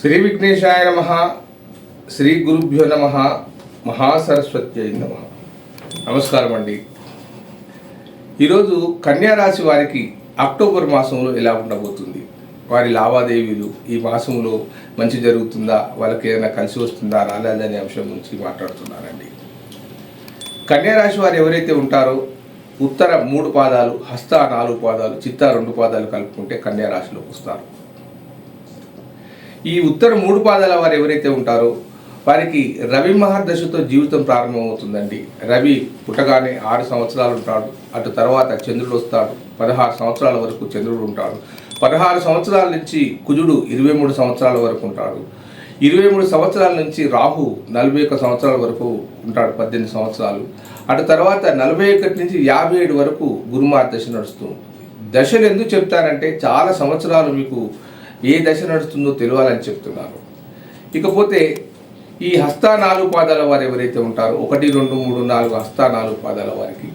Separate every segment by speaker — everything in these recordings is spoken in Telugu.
Speaker 1: శ్రీ విఘ్నేశాయ నమ శ్రీ గురుభ్యో నమ మహాసరస్వత్యై నమ. నమస్కారం అండి. ఈరోజు కన్యా రాశి వారికి అక్టోబర్ మాసంలో ఎలా ఉండబోతుంది? వారి లావాదేవీలు ఈ మాసంలో మంచి జరుగుతుందా? వాళ్ళకి ఏదైనా కలిసి వస్తుందా? రాలేదనే అంశం గురించి మాట్లాడుతున్నానండి కన్యా రాశి వారు ఎవరైతే ఉంటారో ఉత్తర మూడు పాదాలు హస్త నాలుగు పాదాలు చిత్త రెండు పాదాలు కలుపుకుంటే కన్యారాశిలోకి వస్తారు. ఈ ఉత్తర మూడు పాదాల వారు ఎవరైతే ఉంటారో వారికి రవి మహర్దశతో జీవితం ప్రారంభమవుతుందండి. రవి పుట్టగానే ఆరు సంవత్సరాలు ఉంటాడు. అటు తర్వాత చంద్రుడు వస్తాడు. పదహారు సంవత్సరాల వరకు చంద్రుడు ఉంటాడు. పదహారు సంవత్సరాల నుంచి కుజుడు ఇరవై మూడు సంవత్సరాల వరకు ఉంటాడు. ఇరవై మూడు సంవత్సరాల నుంచి రాహు నలభై ఒక్క సంవత్సరాల వరకు ఉంటాడు పద్దెనిమిది సంవత్సరాలు. అటు తర్వాత నలభై ఒకటి నుంచి యాభై ఏడు వరకు గురుమార్ దశ నడుస్తూ ఉంటుంది. దశలు ఎందుకు చెప్తారంటే చాలా సంవత్సరాలు మీకు ఏ దశ నడుస్తుందో తెలియాలని చెప్తున్నారు. ఇకపోతే ఈ హస్త నాలుగు పాదాల వారు ఎవరైతే ఉంటారో ఒకటి రెండు మూడు నాలుగు హస్త నాలుగు పాదాల వారికి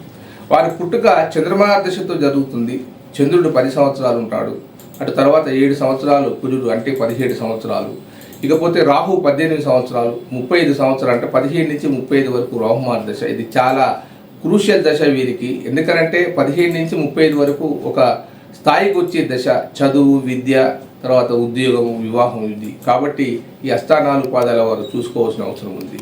Speaker 1: వారి పుట్టుక చంద్రమా దశతో జరుగుతుంది. చంద్రుడు పది సంవత్సరాలు ఉంటాడు. అటు తర్వాత ఏడు సంవత్సరాలు కుజుడు అంటే పదిహేడు సంవత్సరాలు. ఇకపోతే రాహు పద్దెనిమిది సంవత్సరాలు ముప్పై ఐదు సంవత్సరాలు అంటే పదిహేను నుంచి ముప్పై ఐదు వరకు రాహుమార్ దశ. ఇది చాలా క్రూషియల్ దశ వీరికి. ఎందుకంటే పదిహేను నుంచి ముప్పై ఐదు వరకు ఒక స్థాయికి వచ్చే దశ చదువు విద్య తర్వాత ఉద్యోగం వివాహం ఇది. కాబట్టి ఈ అస్థానాలు పాదాల వారు చూసుకోవాల్సిన అవసరం ఉంది.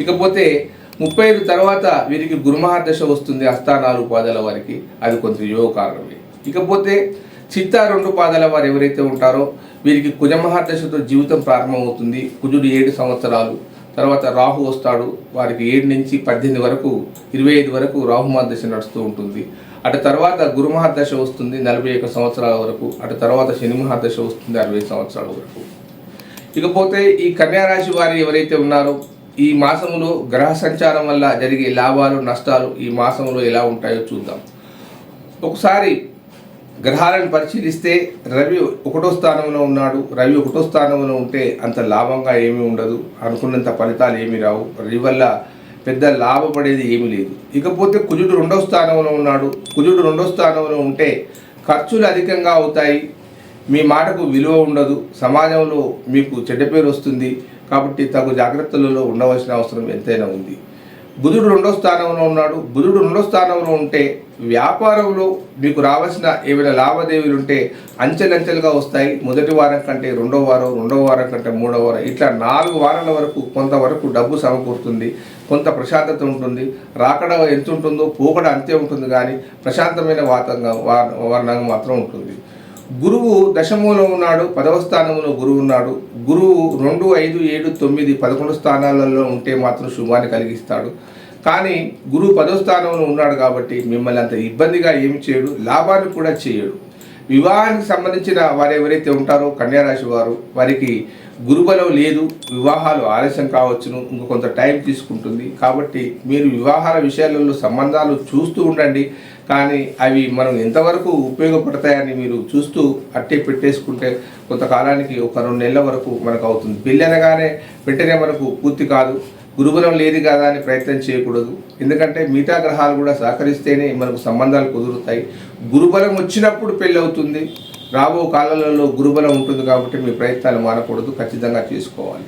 Speaker 1: ఇకపోతే ముప్పై ఐదు తర్వాత వీరికి గురుమహాదశ వస్తుంది అస్థానాలు పాదాల వారికి. అది కొంత యోగ కారణమే. ఇకపోతే చిత్త రెండు పాదాల వారు ఎవరైతే ఉంటారో వీరికి కుజమహాదశతో జీవితం ప్రారంభమవుతుంది. కుజుడు ఏడు సంవత్సరాలు. తర్వాత రాహు వస్తాడు. వారికి ఏడు నుంచి పద్దెనిమిది వరకు ఇరవై ఐదు వరకు రాహు మహాదశ నడుస్తూ ఉంటుంది. అటు తర్వాత గురు మహాదశ వస్తుంది నలభై ఒక్క సంవత్సరాల వరకు అటు తర్వాత శని మహాదశ వస్తుంది అరవై సంవత్సరాల వరకు. ఇకపోతే ఈ కన్యా రాశి వారు ఎవరైతే ఉన్నారో ఈ మాసంలో గ్రహ సంచారం వల్ల జరిగే లాభాలు నష్టాలు ఈ మాసంలో ఎలా ఉంటాయో చూద్దాం. ఒకసారి గ్రహాలను పరిశీలిస్తే రవి ఒకటో స్థానంలో ఉన్నాడు. రవి ఒకటో స్థానంలో ఉంటే అంత లాభంగా ఏమీ ఉండదు. అనుకున్నంత ఫలితాలు ఏమీ రావు. రవి వల్ల పెద్ద లాభపడేది ఏమీ లేదు. ఇకపోతే కుజుడు రెండో స్థానంలో ఉన్నాడు. కుజుడు రెండో స్థానంలో ఉంటే ఖర్చులు అధికంగా అవుతాయి. మీ మాటకు విలువ ఉండదు. సమాజంలో మీకు చెడ్డ పేరు వస్తుంది. కాబట్టి తగు జాగ్రత్తలలో ఉండవలసిన అవసరం ఎంతైనా ఉంది. బుధుడు రెండో స్థానంలో ఉన్నాడు. బుధుడు రెండో స్థానంలో ఉంటే వ్యాపారంలో మీకు రావాల్సిన ఏమైనా లావాదేవీలు ఉంటే అంచెలంచెలుగా వస్తాయి. మొదటి వారం కంటే రెండో వారం రెండో వారం కంటే మూడో వారం ఇట్లా నాలుగు వారాల వరకు కొంతవరకు డబ్బు సమకూరుతుంది. కొంత ప్రశాంతత ఉంటుంది రాకడ ఎంత ఉంటుందో పోకడ అంతే ఉంటుంది కానీ ప్రశాంతమైన వాతావరణం వర్ణంగా మాత్రం ఉంటుంది. గురువు దశమంలో ఉన్నాడు పదవ స్థానంలో గురువు ఉన్నాడు. గురువు రెండు ఐదు ఏడు తొమ్మిది పదకొండు స్థానాలలో ఉంటే మాత్రం శుభాన్ని కలిగిస్తాడు. కానీ గురువు పదవ స్థానంలో ఉన్నాడు కాబట్టి మిమ్మల్ని అంత ఇబ్బందిగా ఏమి చేయడు లాభాన్ని కూడా చేయడు. వివాహానికి సంబంధించిన వారు ఎవరైతే ఉంటారో కన్యారాశి వారు వారికి గురుబలం లేదు వివాహాలు ఆలస్యం కావచ్చును ఇంకొంత టైం తీసుకుంటుంది. కాబట్టి మీరు వివాహాల విషయాలలో సంబంధాలు చూస్తూ ఉండండి. కానీ అవి మనం ఎంతవరకు ఉపయోగపడతాయని మీరు చూస్తూ అట్టే పెట్టేసుకుంటే కొంతకాలానికి ఒక రెండు నెలల వరకు మనకు అవుతుంది. పెళ్ళి అనగానే వెంటనే మనకు పూర్తి కాదు. గురుబలం లేదు కదా అని ప్రయత్నం చేయకూడదు. ఎందుకంటే మిగతా గ్రహాలు కూడా సహకరిస్తేనే మనకు సంబంధాలు కుదురుతాయి. గురుబలం వచ్చినప్పుడు పెళ్ళి అవుతుంది రాబో కాలాలలో గురుబలం ఉంటుంది కాబట్టి మీ ప్రయత్నాలు మానకూడదు ఖచ్చితంగా చేసుకోవాలి.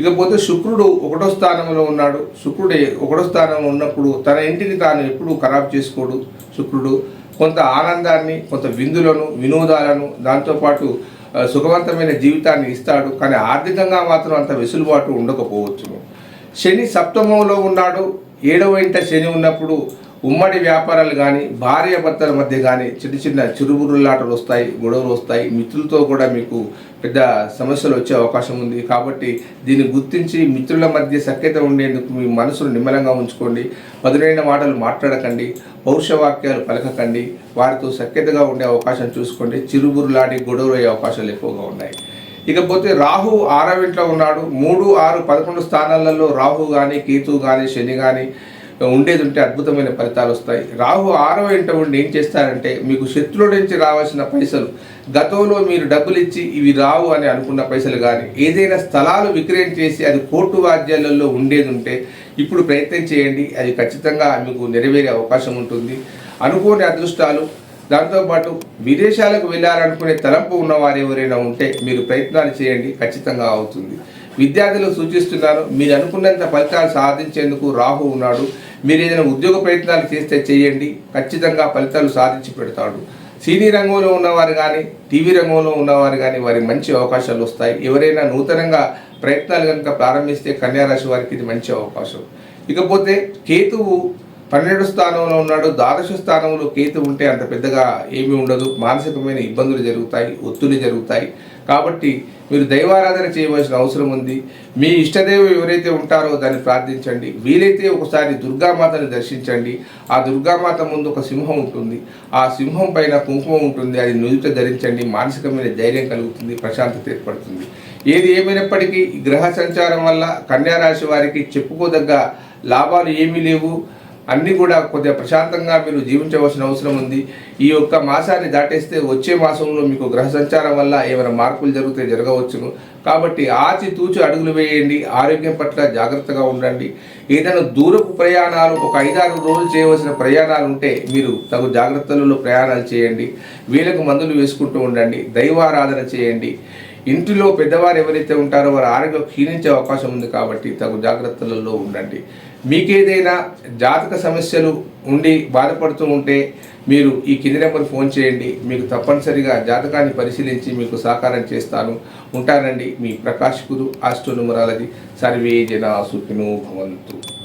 Speaker 1: ఇకపోతే శుక్రుడు ఒకటో స్థానంలో ఉన్నాడు. శుక్రుడు ఒకటో స్థానంలో ఉన్నప్పుడు తన ఇంటిని తాను ఎప్పుడూ ఖరాబ్ చేసుకోడు శుక్రుడు. కొంత ఆనందాన్ని కొంత విందులను వినోదాలను దాంతోపాటు సుఖవంతమైన జీవితాన్ని ఇస్తాడు. కానీ ఆర్థికంగా మాత్రం అంత వెసులుబాటు ఉండకపోవచ్చును. శని సప్తమంలో ఉన్నాడు ఏడవ ఇంట శని ఉన్నప్పుడు ఉమ్మడి వ్యాపారాలు కానీ భార్య భర్తల మధ్య కానీ చిన్న చిన్న చిరుబురులాటలు వస్తాయి గొడవలు వస్తాయి. మిత్రులతో కూడా మీకు పెద్ద సమస్యలు వచ్చే అవకాశం ఉంది. కాబట్టి దీన్ని గుర్తించి మిత్రుల మధ్య సఖ్యత ఉండేందుకు మీ మనసును నిమ్మలంగా ఉంచుకోండి. మధురైన మాటలు మాట్లాడకండి. పౌరుషవాక్యాలు పలకకండి. వారితో సఖ్యతగా ఉండే అవకాశం చూసుకోండి. చిరుబురులాడి గొడవలు అయ్యే అవకాశాలు ఎక్కువగా ఉన్నాయి. ఇకపోతే రాహు ఆరవ ఇంట్లో ఉన్నాడు. మూడు ఆరు పదకొండు స్థానాలలో రాహు కానీ కేతు కానీ శని కానీ ఉండేది ఉంటే అద్భుతమైన ఫలితాలు వస్తాయి. రాహు ఆరవ ఇంట ఉండి ఏం చేస్తారంటే మీకు శత్రువుల నుంచి రావాల్సిన పైసలు గతంలో మీరు డబ్బులు ఇచ్చి ఇవి రావు అని అనుకున్న పైసలు కానీ ఏదైనా స్థలాలు విక్రయం చేసి అది కోర్టు వాద్యాలలో ఉండేది ఉంటే ఇప్పుడు ప్రయత్నం చేయండి. అది ఖచ్చితంగా మీకు నెరవేరే అవకాశం ఉంటుంది. అనుకోని అదృష్టాలు దాంతోపాటు విదేశాలకు వెళ్ళాలనుకునే తలంపు ఉన్నవారు ఎవరైనా ఉంటే మీరు ప్రయత్నాలు చేయండి ఖచ్చితంగా అవుతుంది. విద్యార్థులు సూచిస్తున్నారు మీరు అనుకున్నంత ఫలితాలు సాధించేందుకు రాహు ఉన్నాడు. మీరు ఏదైనా ఉద్యోగ ప్రయత్నాలు చేస్తే చేయండి ఖచ్చితంగా ఫలితాలు సాధించి పెడతాడు. సినీ రంగంలో ఉన్నవారు కానీ టీవీ రంగంలో ఉన్నవారు కానీ వారికి మంచి అవకాశాలు వస్తాయి. ఎవరైనా నూతనంగా ప్రయత్నాలు కనుక ప్రారంభిస్తే కన్యారాశి వారికి ఇది మంచి అవకాశం. ఇకపోతే కేతువు పన్నెండు స్థానంలో ఉన్నాడు. ద్వాదశ స్థానంలో కేతు ఉంటే అంత పెద్దగా ఏమీ ఉండదు. మానసికమైన ఇబ్బందులు జరుగుతాయి ఒత్తిడి జరుగుతాయి. కాబట్టి మీరు దైవారాధన చేయవలసిన అవసరం ఉంది. మీ ఇష్టదేవం ఎవరైతే ఉంటారో దాన్ని ప్రార్థించండి. వీలైతే ఒకసారి దుర్గామాతని దర్శించండి. ఆ దుర్గామాత ముందు ఒక సింహం ఉంటుంది. ఆ సింహం పైన కుంకుమ ఉంటుంది. అది నుదుట ధరించండి. మానసికమైన ధైర్యం కలుగుతుంది. ప్రశాంతత ఏర్పడుతుంది. ఏది ఏమైనప్పటికీ గ్రహ సంచారం వల్ల కన్యారాశి వారికి చెప్పుకోదగ్గ లాభాలు ఏమీ లేవు. అన్నీ కూడా కొద్దిగా ప్రశాంతంగా మీరు జీవించవలసిన అవసరం ఉంది. ఈ యొక్క మాసాన్ని దాటేస్తే వచ్చే మాసంలో మీకు గ్రహ సంచారం వల్ల ఏమైనా మార్పులు జరిగితే జరగవచ్చును. కాబట్టి ఆచి తూచి అడుగులు వేయండి ఆరోగ్యం పట్ల జాగ్రత్తగా ఉండండి. ఏదైనా దూరపు ప్రయాణాలు ఒక ఐదారు రోజులు చేయవలసిన ప్రయాణాలు ఉంటే మీరు తగు జాగ్రత్తలలో ప్రయాణాలు చేయండి. వీళ్ళకు మందులు వేసుకుంటూ ఉండండి దైవారాధన చేయండి. ఇంటిలో పెద్దవారు ఎవరైతే ఉంటారో వారి ఆరోగ్యం క్షీణించే అవకాశం ఉంది కాబట్టి తగు జాగ్రత్తలలో ఉండండి. మీకేదైనా జాతక సమస్యలు ఉండి బాధపడుతూ ఉంటే మీరు ఈ కింది నెంబర్ ఫోన్ చేయండి. మీకు తప్పనిసరిగా జాతకాన్ని పరిశీలించి మీకు సహకారం చేస్తాను. ఉంటానండి మీ ప్రకాశ్ గురు ఆస్ట్రో న్యూమరాలజీ సర్వే జన సుఖిను భవంతు.